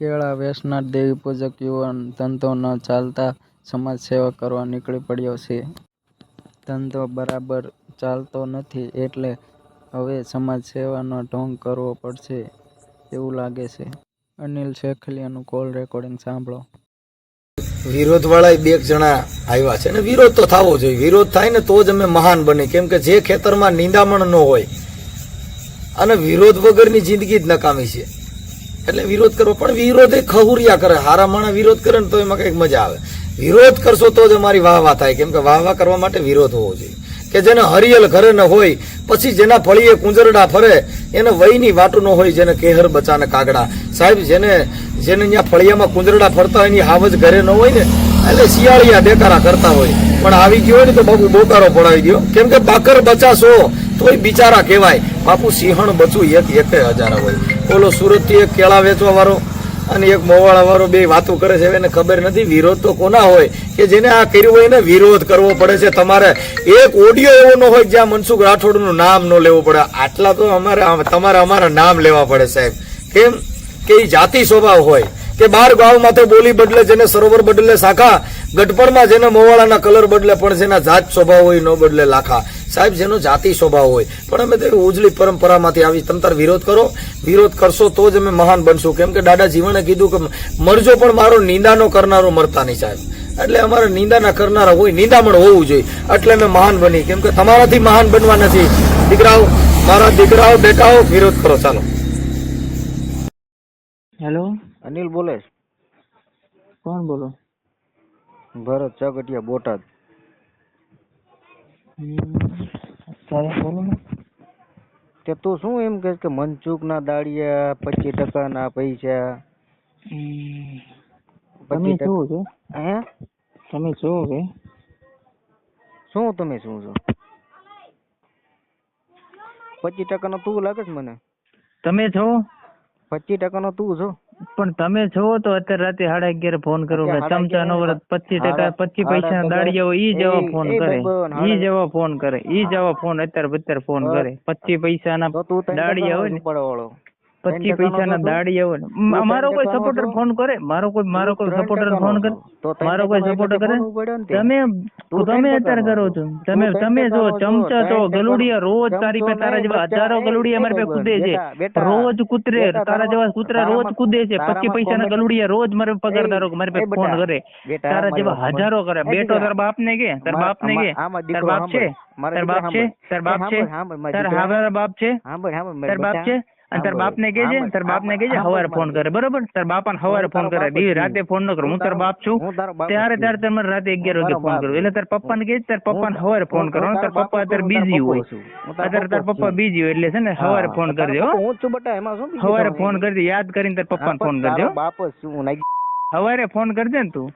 કેળા વેચનાર દેવી પૂજક યુવાન ધંધો ન ચાલતા સમાજ સેવા કરવા નીકળી પડ્યો છે. ધંધો બરાબર ચાલતો નથી એટલે હવે સમાજ સેવાનો ઢોંગ કરવો પડશે એવું લાગે છે. અનિલ શેખલિયાનું કોલ રેકોર્ડિંગ સાંભળો. વિરોધ વાળા બે જણા આવ્યા છે અને વિરોધ તો થવો જોઈએ. વિરોધ થાય ને તો જ અમે મહાન બની. કેમ કે જે ખેતરમાં નિંદામણ ન હોય અને વિરોધ વગરની જિંદગી જ નકામી છે. એટલે વિરોધ કરવો પણ વિરોધ એ ખહુરિયા કરે. હારા માણા વિરોધ કરે ને તો એમાં કંઈક મજા આવે. વિરોધ કરશો તો જ અમારી વાહ વાહ થાય. કેમ કે વાહ વાહ કરવા માટે વિરોધ હોવો જોઈએ. કે જેને હરિયલ ઘરે ન હોય, પછી જેના ફળીએ કુંજરડા ફરે, એને વયની વાટું ન હોય, જેને કેહર બચાને કાગડા. સાહેબ, જેને જેને ત્યાં ફળિયામાં કુંજરડા ફરતા હોય એની હાવજ ઘરે ન હોય ને, એટલે શિયાળિયા દેકારા કરતા હોય. પણ આવી ગયો હોય ને તો બાપુ બોકારો પડાવી ગયો કેમ કે બાકર બચાશો, તોય બિચારા કહેવાય. બાપુ સિંહણ બચવું એક એક હજાર હોય. ઓલો સુરતથી એક કેળા વેચવા વાળો અને એક મોવાળા વાળો બે વાતો કરે છે. એને ખબર નથી વિરોધ તો કોના હોય? કે જેને આ કર્યું હોય એને વિરોધ કરવો પડે છે. તમારે એક ઓડિયો એવો ન હોય જ્યાં મનસુખ રાઠોડનું નામ ન લેવું પડે. આટલા તો અમારે તમારે અમારા નામ લેવા પડે સાહેબ. કેમ? કે એ જાતિ સ્વભાવ હોય. કે બાર ગામમાં તો બોલી બદલે જેને સરોવર બદલે શાખા. ગઢપણમાં જેને મોવાળાના કલર બદલે પણ જેના જાત સ્વભાવ હોય ન બદલે લાખા. સાહેબ જેનો જાતિ સ્વભાવ હોય. પણ અમે તો ઉજળી પરંપરામાંથી આવી તંતર વિરોધ કરો. વિરોધ કરશો તો જ અમે મહાન બનશું. કેમ કે દાદા જીવણે કીધું કે મરજો પણ મારો નિંદાનો કરનારો મરતા નહીં સાહેબ. એટલે અમારે નિંદાના કરનારા હોય નિંદામણ હોવું જોઈએ. એટલે અમે મહાન બની. કેમ કે તમારાથી મહાન બનવા નથી. દીકરાઓ મારા દીકરાઓ બેટાઓ વિરોધ કરો. ચાલો. હેલો? અનિલ બોલે કોણ બોલો? ભરત ચગટિયા બોટાદ. અત્યારે બોલો ને. કે તું શું એમ કહે કે ના દાડિયા પચીસ ટકા ના પૈસા? તમે શું છો? હે? તમે શું કે શું તમે શું છો? પચીસ ટકાનો તું લાગે છે મને? તમે છો? પચીસ ટકાનો તું છો? પણ તમે છો તો અત્યારે રાતે સાડા અગિયાર ફોન કરો કે ચમચા નો સાડા પચીસ ટકા પચીસ પૈસા ના દાડિયા હોય ઈ જવા ફોન કરે. ઈ જવા ફોન કરે. ઈ જવા ફોન અત્યારે અત્યારે ફોન કરે. પચીસ પૈસા ના દાડિયા હોય ને. પચીસ પૈસા ના. દાડી આવે મારો કોઈ સપોર્ટર? ફોન કરે? મારો કોઈ મારો કોઈ સપોર્ટર ફોન કરે? મારો કોઈ સપોર્ટર કરે. તમે તમે અત્યારે કરો છો. તમે તમે જો ચમચા છો. ગલુડિયા રોજ તારી પે તારા જેવા હજારો ગલુડિયા મારી પે કૂદે છે. રોજ કૂતરે તારા જેવા કૂતરા રોજ કૂદે છે. પચીસ પૈસા ના ગલુડિયા રોજ મારે પગારદારો મારી પે ફોન કરે. તારા જેવા હજારો કરે. બેટો તાર બાપ ને કે? તાર બાપ ને કે? તારા બાપ છે? તાર બાપ છે? તાર બાપ છે? તારા બાપ છે તારા બાપ છે અને તાર બાપ ને કેજે તારા બાપ ને કેજે હવારે ફોન કરે બરોબર? તાર બાપા ને હવારે ફોન કરે દી રાતે ફોન ન કરું હું તાર બાપ છું. તારો બાપ ત્યારે. ત્યારે તમારે રાતે અગિયાર વાગે ફોન કરું. એટલે તાર પપ્પા ને કે તાર પપ્પા ને હવારે ફોન કરો. તાર પપ્પા અત્યારે બીઝી હોય. તારો અત્યારે તાર પપ્પા. બીજી હોય એટલે છે ને સવારે ફોન કરજો હું. છું બેટા એમાં શું તમારે? ફોન કરજે યાદ કરીને તાર પપ્પા ને ફોન કરજો હવારે બાપ ફોન કરજે ને તું.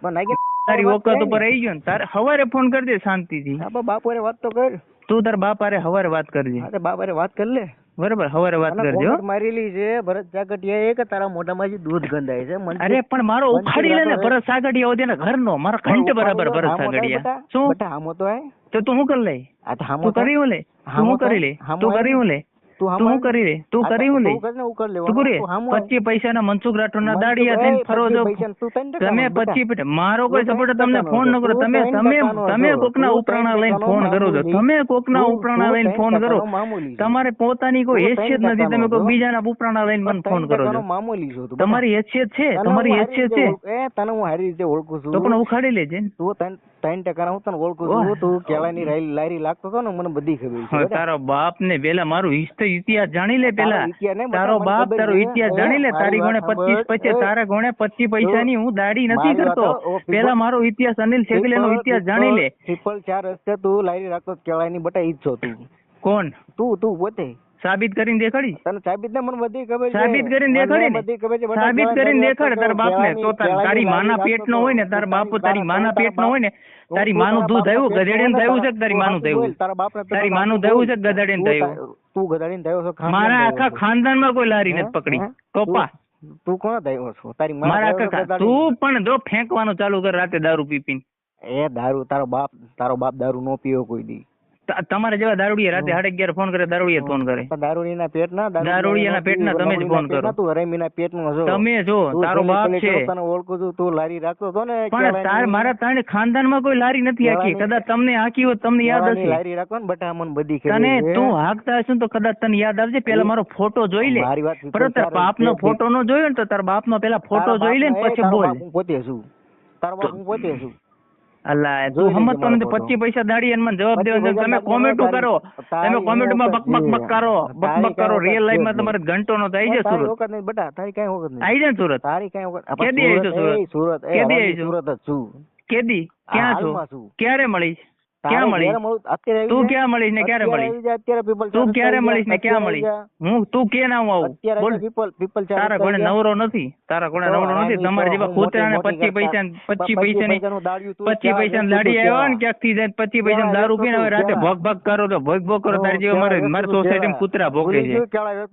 તારી ઓકાત ઉપર આઈ આવી ગયો ને તારે સવારે ફોન કરજે શાંતિથી. પણ વાત તો કર. તું તાર બાપ હારે સવારે વાત કરજે. હા, તો બાપ હારે વાત કર લે. બરોબર સવારે વાત કરજો મારેલી છે ભરત જાગટિયા એ તારા મોઢામાં જે દૂધ ગંધાય છે અરે પણ મારો ઉખાડી લે ને ભરત સાગડિયા ઓદે ઘર ઘરનો. મારો ઘંટ બરાબર ભરત બેટા? શું? બટા હામો તો આય. તો તું હું કરી લે? આ તો હામો કરી હું લે હું કરી લે? તું કરી હું લે? તું તું હામો શું આવે? કરી લે તું કરી હું લે તું કરી તું લેવાનું. કરે તું હામો આવે. પચીસ પૈસાના મનસુખ રાઠોડના મનસુખ, દાડિયા થઈને ફરો છો. 25 પૈસાનું તું ત્રણ ટકાનો તમે પચીસ મારો કોઈ સપોર્ટ તમને ફોન ન કરો. તમે તમે તમે. કોકના ઉપરાણા લઈને ફોન કરો છો. તમે કોકના ઉપરાણા લઈને ફોન કરો. તમારે પોતાની કોઈ હેસિયત નથી. તમે કોઈ બીજાના ઉપરાણા લઈને મને ફોન કરો છો. મામૂલી છો. તમારી હેસિયત છે. તમારી હેસિયત છે. એ તને હું હારી રીતે ઓળખું છું. તો પણ ઉખાડી લેજે. તું ત્રણ ત્રણ ટકા હું તને ઓળખું છું. તું કેળાની લારી લાગતો હતો ને મને બધી ખબર છે. તારો બાપ ને પેલા મારું હિસ્ટ- ઇતિહાસ જાણી લે પેલા. તારો બાપ તારો ઇતિહાસ જાણી લે તારી ગણે પચીસ એ, તારા ગોણે પચીસ પૈસાની હું દાડી નથી કરતો. પેલા મારો ઇતિહાસ અનિલ શેખલેનો નો ઇતિહાસ જાણી લે. ટ્રિપલ ચાર રસ્તે તું લારી રાખતો કેવાય કેળાની બટા ઈ છો તું. કોણ? તું તું પોતે. સાબિત કરીને દેખાડી? તને સાબિત ને મને બધી ખબર છે. સાબિત કરીને દેખાડી ને? બધી ખબર છે. સાબિત કરીને દેખાડ તાર બાપ ને તો તારી માના પેટ નો હોય ને તાર બાપ તારી માના પેટ નો હોય ને તારી માનું દૂધ આવ્યું થયું ગધેડીને થયું છે તારી માનું થયું? તારા બાપ તારી માનું થયું છે કે ગધેડીને થયું? તું ગધાડીને થયો છો મારા આખા ખાનદાનમાં કોઈ લારી નથી પકડી. ટોપા. તું- કોણ થયો છો? તારી મારા આખા તું પણ જો ફેંકવાનું ચાલુ કર રાતે દારૂ પી પીને એ દારૂ તારો બાપ તારો બાપ દારૂ નો પીયો કોઈ દી. તમારા જેવા દારૂડિયા રાતે સાડા અગિયાર ફોન કરે દારૂડિયા ફોન કરે. દારૂડીના પેટના દારૂડિયાના પેટના તમે જ ફોન કરો. તું હરામીના પેટનો છો તમે જો તારો બાપ છે. તને ઓળખું છું તું લારી રાખતો હતો ને પણ તાર મારા ત્રણ ખાનદાનમાં કોઈ લારી નથી આખી કદાચ તમને હાકી હોત તમને યાદ હશે. લારી રાખો ને બટા મન બધી ખબર તને તું હાકતા હશે તો કદાચ તને યાદ આવશે પેલા મારો ફોટો જોઈ લે. બરોબર તાર તારો બાપનો ફોટો નો જોયો ને તો તાર બાપનો પેલા ફોટો જોઈ લે ને પછી બોલ. પોતે છું. તારો બાપ હું પોતે છું. તું ફોટો. પચીસ પૈસા દાડી અને મને જવાબ દેવા તમે કોમેન્ટ કરો. તમે તમે કોમેન્ટમાં બક બક બક કરો. બક બક કરો. રિયલ લાઈફ લાઈફમાં તમારે ઘંટો નો થઈ જાય સુરત. વખત નહીં બટા તારી કઈ વખત નહીં. આવી જાય સુરત? તારી કઈ વખત કેદી આવી સુરત, સુરત? કેદી આવી છો? સુરત જ છું. કેદી? ક્યાં છું. ક્યારે મળીશ તારે ક્યાં મળું? તું ક્યાં મળીશ ને ક્યારે people તું ક્યારે મળીશ ને ક્યાં જા. હું? તું કે ના હું આવું બોલ. charge તારા ઘોડે નવરો નથી? તારા ઘોડે નવરો નથી? તમારે જેવા હું કૂતરાને પચીસ પૈસા. પચીસ પૈસા તું પચીસ પૈસા ની લાડી આવ્યો? ને ક્યાંકથી જાય પચીસ પૈસા દારૂ પીને હવે રાતે ભગ ભોગ કરો તો ભગ ભોગ કરો તારી જેવા મારે મારી સોસાયટી માં કુતરા ભોગે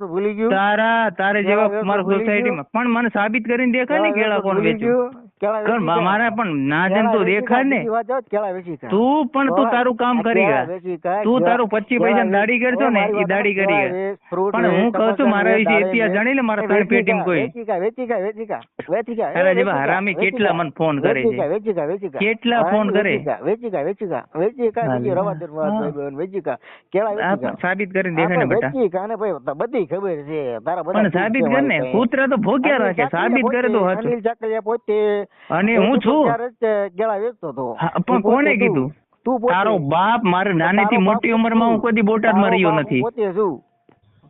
ભૂલી છે? તારા તારે જેવા મારી સોસાયટી માં પણ મને સાબિત કરીને દેખાય ને કેળા કોણ વેચ્યું ગયું? ક્યાં કર વેચી કાઢ. મારે પણ ના જેમ તું ક્યાં ને કાઢ. બીજી વાત જાઓ, ક્યાં વેચી કાઢ. તું પણ તું તારું કામ કરી ગયા તું તારું પચીસ પૈસા દાડી કરશો ને એ દાડી કરી ગયા પણ હું કહું છું મારા વિશે ઇતિહાસ જાણી લે મારા ત્રણ વેચી કોઈ વેચી કાઢ, વેચી કાઢ, વેચી કાઢ, વેચી કાઢ. તારા જેવા હરામી કેટલા મને ફોન કરે છે? કેટલા ફોન કરે? સાબિત કરીને દેખાય ને બેટા બધી ખબર છે તારા બધા પણ સાબિત કર ને કૂતરા તો ભોગ્યા રાખે સાબિત કરે તો હતું પોતે અને હું છું. ગેળા વેચતો હતો. પણ કોને કીધું? તું. તારો બાપ મારે નાનીથી થી મોટી ઉંમરમાં હું. કદી બોટાદમાં રહ્યો નથી.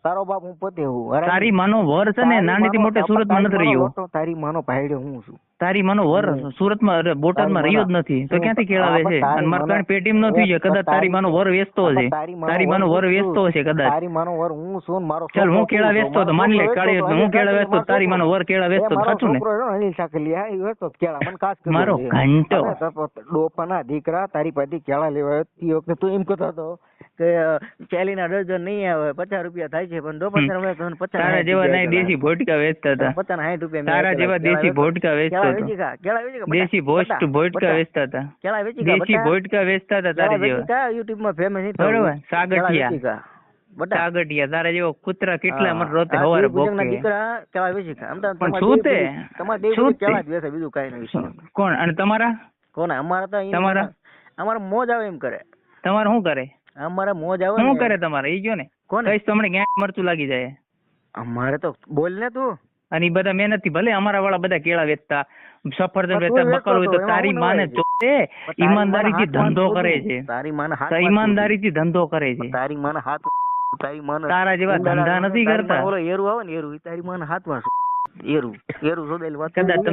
તારો બાપ હું પોતે હું તારી માનો વર છે ને નાની થી મોટે સુરતમાં નથી રહ્યો. તારી માનો ભાઈડો હું છું. તારી માનો વર સુરતમાં બોટાદમાં રહ્યો જ નથી. તો ક્યાંથી કેળાવે છે? અને મારા ત્રણ પેટીમ નો થઈ જાય કદાચ તારી માનો વર વેચતો હશે તારી માનો વર વેચતો હશે કદાચ. તારી માનો વર હું છું મારો ચાલ હું કેળા વેચતો તો માની લે કાળી હું કેળા વેચતો તારી માનો વર કેળા વેચતો સાચું ને? અનિલ ચાકલિયા, એ વેચતો કેળા. મને કાસ મારો ઘંટો. ડોપાના દીકરા તારી પાસેથી કેળા લેવા આવતી વખતે. તું એમ કહેતો હતો કે ચાલીના ડઝન નહીં આવે પચાસ રૂપિયા થાય છે પણ ડોપા હમ. તારા પચાસ તારા જેવા નહીં દેશી ભોટકા વેચતા હતા. પચાસ સાઠ રૂપિયા તારા જેવા દેશી ભોટકા વેચતા હતો. કેળા વેચી દેશી ભોસ્ટ ભોટકા વેચતા હતા. કેળા વેચી દેશી ભોટકા વેચતા હતા તારા જેવા. યુટ્યુબમાં ફેમસ નહીં બરોબર. સાગઠિયા વેચી ખા. બટા. સાગઠિયા. તારા જેવો કૂતરા કેટલા હા. મને રોતે આ હવારે દેવ દીકરા કેળા વેચી ખા. આમ તો પણ શું તે? તમારે દેવ જ વેચે, બીજું કાંઈ નહીં. કોણ? અને તમારા? કોને અમારે તો તમારા? અમારે મોજ આવે એમ કરે. તમારે શું કરે? અમારે મોજ આવે શું કરે તમારે? ઈ ગયો ને? કોને? કઈશ તો હમણાં ક્યાંક મરચું લાગી જાય. અમારે તો બોલ ને તું. અને બધા મહેનતથી ભલે અમારા વાળા બધા કેળા વેચતા સફરજન વેચતા બકર હોય તો તારી માને ચોટે ઈમાનદારી થી ધંધો કરે છે. તારી માને હાથ ઈમાનદારી થી ધંધો કરે છે. તારી માને હાથ તારી માને તારા જેવા ધંધા નથી કરતા. ઓલો એરું આવે ને એરું તારી માને હાથ વાંચતું. એરું એરું સોદેલી વાત કદાચ તમને